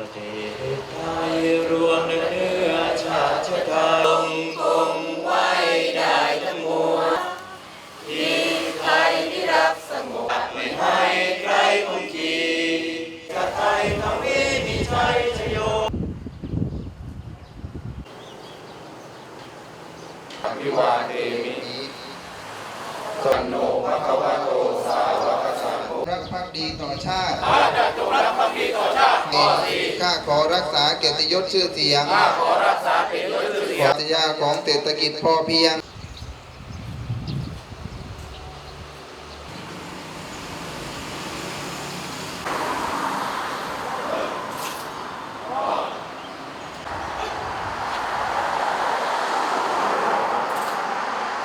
ประเทศไทยรวมเนื้อชาติชะตาคงคงไว้ได้ทั้งมวลที่ไทยที่รักสงบไม่ให้ใครคงขีกระไทยทวีมีชัยชโยอภิวาเทมิสันโนภะคะวะโตสาวะกสังโฆรักภักดีต่อชาติข้าจะจงรักภักดีต่อชาติ ข้าขอรักษาเกียรติยศชื่อเสียงข้าขอรักษาเกียรติยศชื่อเสียงปรัชญาของเศรษฐกิจพอเพียง